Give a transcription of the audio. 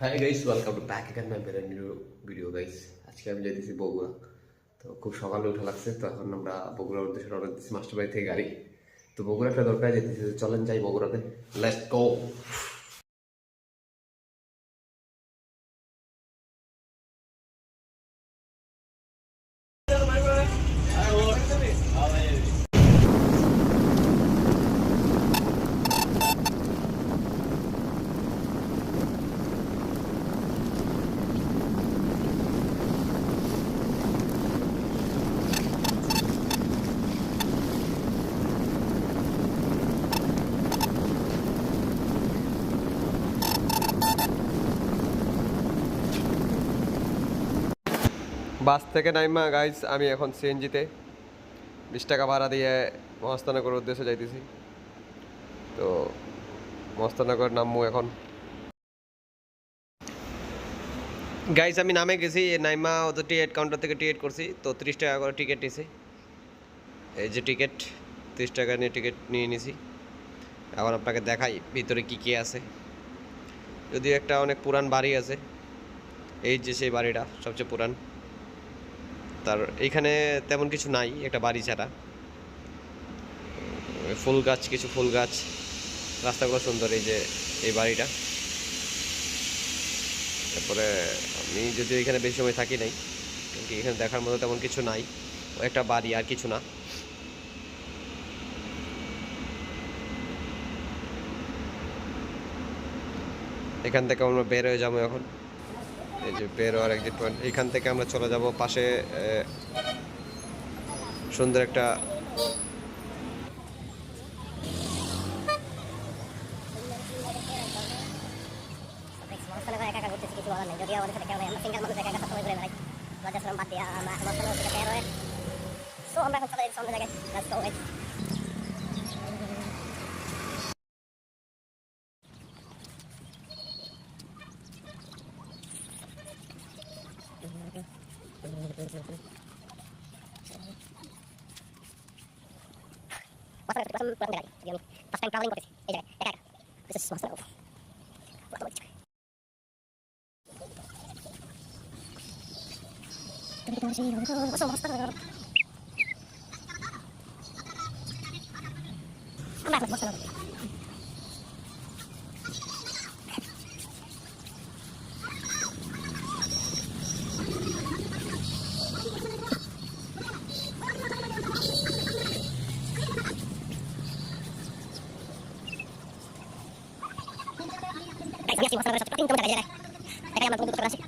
Hi guys welcome to back এখান my brand video guys আজকে আমি যাইতেছি বগুড়া। তো খুব সকালে উঠা লাগছে, তো এখন আমরা বগুড়ার উদ্দেশ্যে রওনা দিচ্ছি মাস্টার বাড়ি থেকে গাড়ি। তো বগুড়া একটা দরকার যেতেছি চলেন যাই বগুড়াতে। লেটস গো বাস থেকে নাইমা গাইজ আমি এখন সিএনজিতে বিশ টাকা ভাড়া দিয়ে মহাস্তানগর উদ্দেশ্যে যাইতেছি। তো মহাস্তানগর নামবো এখন। গাইজ আমি নামে গেছি, নাইমা ওদের টিকিট কাউন্টার থেকে টিকিট করছি, তো ত্রিশ টাকা করে টিকিট নিছি। এই যে টিকিট, ত্রিশ টাকা নিয়ে টিকিট নিয়ে নিছি। এখন আপনাকে দেখাই ভিতরে কি কি আছে। যদিও একটা অনেক পুরান বাড়ি আছে, এই যে সেই বাড়িটা সবচেয়ে পুরান। তার এইখানে তেমন কিছু নাই, একটা বাড়ি ছাড়া। ফুল গাছ, কিছু ফুল গাছ। রাস্তাগুলো সুন্দর এই যে, এই বাড়িটা। তারপরে আমি যদি এখানে বেশি সময় থাকি নাই এখানে দেখার মতো তেমন কিছু নাই, একটা বাড়ি আর কিছু না। এখান থেকে আমরা বের হয়ে যাব এখন। এই যে বের হওয়ার এক্সিট পয়েন্ট এখান থেকে আমরা চলে যাব পাশে সুন্দর একটা মহাস্থানে একা একা ঘুরতেছি কিছু বলার Pastime crawling ko kasi. Eh, jaga. Eka, eka. This is master of. মহাস্থানে আমরা এখন মহাস্থানে Guys, আমি আছি মহাস্থানের সবচেয়ে প্রাচীনতম জায়গায় জায়গায় এটাই আমরা বন্ধু করতে আসি